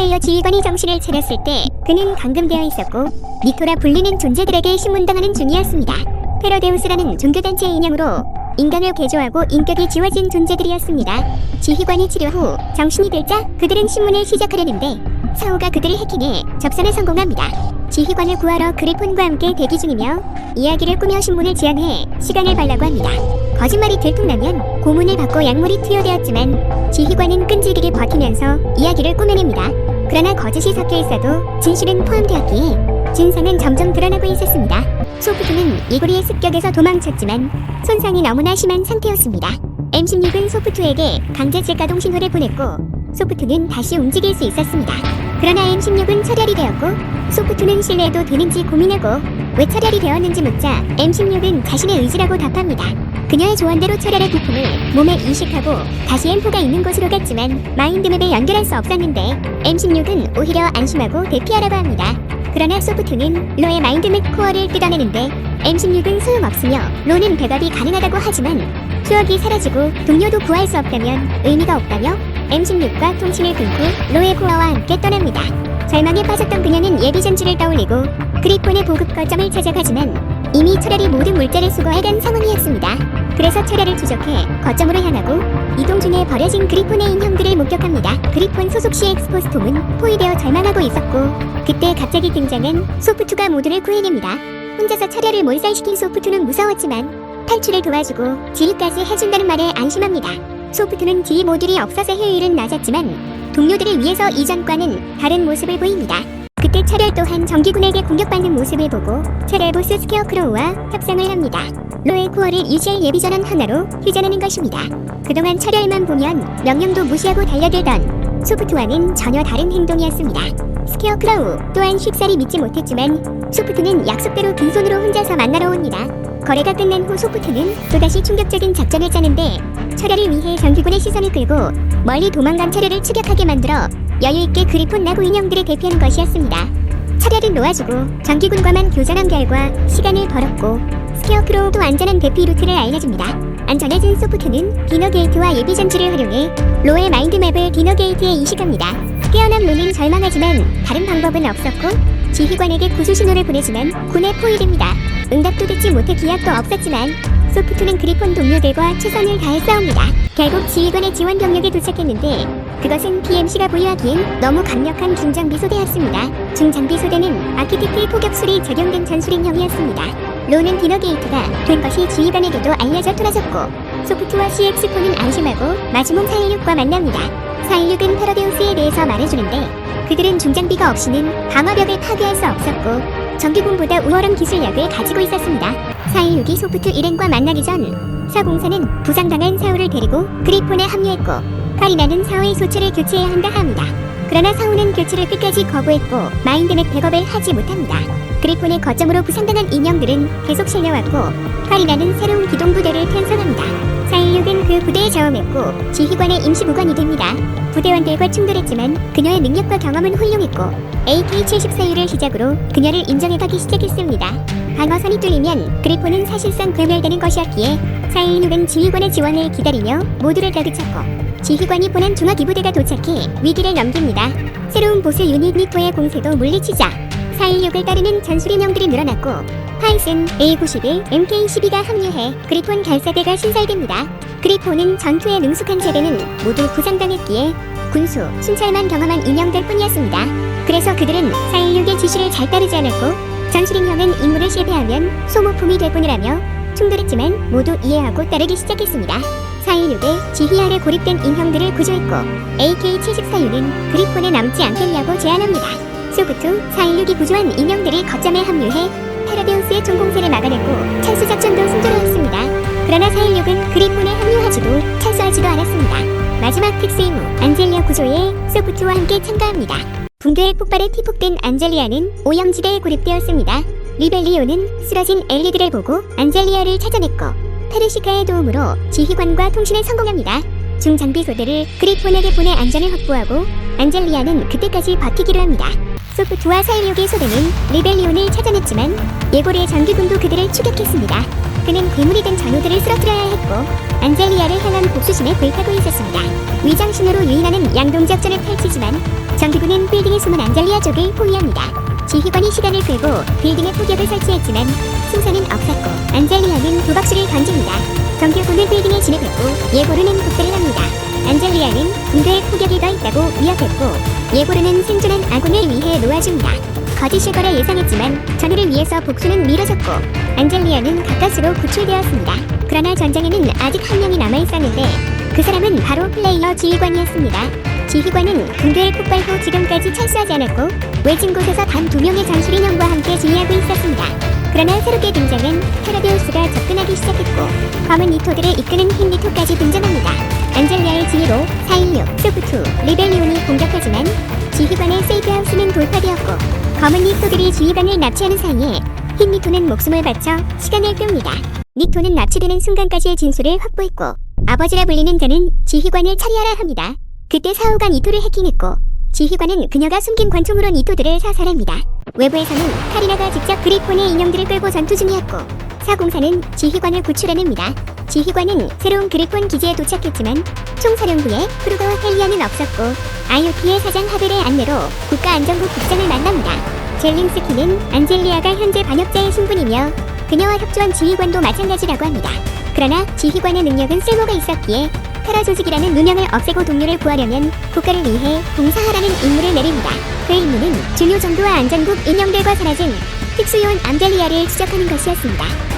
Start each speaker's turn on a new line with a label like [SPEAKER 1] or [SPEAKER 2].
[SPEAKER 1] 파이어 지휘관이 정신을 차렸을 때 그는 감금되어 있었고 미토라 불리는 존재들에게 신문당하는 중이었습니다. 페로데우스라는 종교단체의 인형으로 인간을 개조하고 인격이 지워진 존재들이었습니다. 지휘관이 치료 후 정신이 들자 그들은 신문을 시작하려는데 사오가 그들을 해킹해 접선에 성공합니다. 지휘관을 구하러 그리폰과 함께 대기 중이며 이야기를 꾸며 신문을 지향해 시간을 벌라고 합니다. 거짓말이 들통나면 고문을 받고 약물이 투여되었지만 지휘관은 끈질기게 버티면서 이야기를 꾸며냅니다. 그러나 거짓이 섞여 있어도 진실은 포함되었기에 진상은 점점 드러나고 있었습니다. 소프트는 이고리의 습격에서 도망쳤지만 손상이 너무나 심한 상태였습니다. M16은 소프트에게 강제 재가동 신호를 보냈고 소프트는 다시 움직일 수 있었습니다. 그러나 M16은 철혈이 되었고 소프트는 실내해도 되는지 고민하고 왜 철혈이 되었는지 묻자 M16은 자신의 의지라고 답합니다. 그녀의 조언대로 철혈의 부품을 몸에 이식하고 다시 M4가 있는 곳으로 갔지만 마인드맵에 연결할 수 없었는데 M16은 오히려 안심하고 대피하라고 합니다. 그러나 소프트는 로의 마인드맵 코어를 뜯어내는데 M16은 소용없으며 로는 백업이 가능하다고 하지만 추억이 사라지고 동료도 구할 수 없다면 의미가 없다며 M16과 통신을 끊고 로의 코어와 함께 떠납니다. 절망에 빠졌던 그녀는 예비 전지를 떠올리고 그리폰의 보급 거점을 찾아가지만 이미 철혈이 모든 물자를 수거해간 상황이었습니다. 그래서 철혈을 추적해 거점으로 향하고 이동 중에 버려진 그리폰의 인형들을 목격합니다. 그리폰 소속 CX포스톰은 포위되어 절망하고 있었고 그때 갑자기 등장한 소프투가 모두를 구해냅니다. 혼자서 철혈을 몰살시킨 소프투는 무서웠지만 탈출을 도와주고 지휘까지 해준다는 말에 안심합니다. 소프트는 지휘 모듈이 없어서 효율은 낮았지만 동료들을 위해서 이전과는 다른 모습을 보입니다. 그때 철혈 또한 정기군에게 공격받는 모습을 보고 철혈 보스 스퀘어크로우와 협상을 합니다. 로의 코어를 유지할 예비전원 하나로 휴전하는 것입니다. 그동안 철혈만 보면 명령도 무시하고 달려들던 소프트와는 전혀 다른 행동이었습니다. 스퀘어크로우 또한 쉽사리 믿지 못했지만 소프트는 약속대로 빈손으로 혼자서 만나러 옵니다. 거래가 끝난 후 소프트는 또다시 충격적인 작전을 짜는데 철혈을 위해 정규군의 시선을 끌고 멀리 도망간 철혈을 추격하게 만들어 여유있게 그리폰 나고 인형들을 대피하는 것이었습니다. 철혈은 놓아주고 정규군과만 교전한 결과 시간을 벌었고 스퀘어크로우도 안전한 대피 루트를 알려줍니다. 안전해진 소프트는 디너게이트와 예비 전지를 활용해 로의 마인드맵을 디너게이트에 이식합니다. 깨어난 로는 절망하지만 다른 방법은 없었고 지휘관에게 구조 신호를 보내지만 군에 포위됩니다. 응답도 듣지 못해 기약도 없었지만 소프트는 그리폰 동료들과 최선을 다해 싸웁니다. 결국 지휘관의 지원 병력에 도착했는데 그것은 PMC가 보유하기엔 너무 강력한 중장비 소대였습니다. 중장비 소대는 아키텍트의 포격술이 적용된 전술인형이었습니다. 로는 디너게이트가 된 것이 지휘관에게도 알려져 돌아섰고 소프트와 CX4는 안심하고 마지몽 416과 만납니다. 416은 페러데우스에 대해서 말해주는데 그들은 중장비가 없이는 방어벽을 파괴할 수 없었고 정규군보다 우월한 기술력을 가지고 있었습니다. 416이 소프트 일행과 만나기 전 사공사는 부상당한 사우를 데리고 그리폰에 합류했고 카리나는 사우의 소체를 교체해야 한다 합니다. 그러나 사우는 교체를 끝까지 거부했고 마인드맥 백업을 하지 못합니다. 그리폰의 거점으로 부상당한 인형들은 계속 실려왔고 카리나는 새로운 기동 부대를 편성합니다. 416은 그 부대에 자원했고 지휘관의 임시 부관이 됩니다. 부대원들과 충돌했지만 그녀의 능력과 경험은 훌륭했고 AK-74U를 시작으로 그녀를 인정해가기 시작했습니다. 방어선이 뚫리면 그리폰은 사실상 괴멸되는 것이었기에 416은 지휘관의 지원을 기다리며 모두를 다그쳤고 지휘관이 보낸 중화기부대가 도착해 위기를 넘깁니다. 새로운 보스 유닛 니토의 공세도 물리치자 416을 따르는 전술인형들이 늘어났고 파이슨, A91, MK12가 합류해 그리폰 결사대가 신설됩니다. 그리폰은 전투에 능숙한 세대는 모두 부상당했기에 군수, 순찰만 경험한 인형들 뿐이었습니다. 그래서 그들은 416의 지시를 잘 따르지 않았고 전술인형은 임무를 실패하면 소모품이 될 뿐이라며 충돌했지만 모두 이해하고 따르기 시작했습니다. 416의 지휘 아래 고립된 인형들을 구조했고 AK-74U는 그리폰에 남지 않겠냐고 제안합니다. 소프트 416이 구조한 인형들이 거점에 합류해 페라데우스의 총공세를 막아내고 철수 작전도 순조로웠습니다. 그러나 416은 그리폰에 합류하지도 철수하지도 않았습니다. 마지막 특수 임무 안젤리아 구조에 소프트와 함께 참가합니다. 붕괴의 폭발에 피폭된 안젤리아는 오염지대에 고립되었습니다. 리벨리오는 쓰러진 엘리드를 보고 안젤리아를 찾아냈고 페르시카의 도움으로 지휘관과 통신에 성공합니다. 중장비 소대를 그리폰에게 보내 안전을 확보하고 안젤리아는 그때까지 버티기로 합니다. 소프트와 416의 소대는 리벨리온을 찾아냈지만 예고리의 정규군도 그들을 추격했습니다. 그는 괴물이 된 전우들을 쓰러뜨려야 했고 안젤리아를 향한 복수심에 불타고 있었습니다. 위장신으로 유인하는 양동작전을 펼치지만 정규군은 빌딩에 숨은 안젤리아족을 포위합니다. 지휘관이 시간을 끌고 빌딩에 포격을 설치했지만 승산은 없었고 안젤리아는 도박수를 던집니다. 정규군은 빌딩에 진입했고 예고르는 복대를 합니다. 안젤리아는 군대에 포격이 더 있다고 위협했고 예고르는 생존한 아군을 위해 놓아줍니다. 거짓일 거라 예상했지만 전우를 위해서 복수는 미뤄졌고 안젤리아는 가까스로 구출되었습니다. 그러나 전장에는 아직 한 명이 남아있었는데 그 사람은 바로 플레이어 지휘관이었습니다. 지휘관은 군대의 폭발 후 지금까지 철수하지 않았고 외진 곳에서 단 두 명의 장술 인형과 함께 지휘하고 있었습니다. 그러나 새롭게 등장한 테라데우스가 접근하기 시작했고 검은 니토들을 이끄는 흰 니토까지 등장합니다. 안젤리아의 지휘로 416, 소프투, 리벨리온이 공격하지만 지휘관의 세이브하우스는 돌파되었고 검은 니토들이 지휘관을 납치하는 사이에 흰 니토는 목숨을 바쳐 시간을 끕니다. 니토는 납치되는 순간까지의 진술을 확보했고 아버지라 불리는 자는 지휘관을 처리하라 합니다. 그때 사후가 니토를 해킹했고 지휘관은 그녀가 숨긴 관총으로 니토들을 사살합니다. 외부에서는 카리나가 직접 그리폰의 인형들을 끌고 전투 중이었고 사공사는 지휘관을 구출해냅니다. 지휘관은 새로운 그리폰 기지에 도착했지만 총사령부에 프루가와 헬리아는 없었고 IOT의 사장 하벨의 안내로 국가안전국 국장을 만납니다. 젤링스키는 안젤리아가 현재 반역자의 신분이며 그녀와 협조한 지휘관도 마찬가지라고 합니다. 그러나 지휘관의 능력은 쓸모가 있었기에 테라 조직이라는 누명을 없애고 동료를 구하려면 국가를 위해 봉사하라는 임무를 내립니다. 그 임무는 중요 정부와 안전국 인형들과 사라진 특수요원 암젤리아를 추적하는 것이었습니다.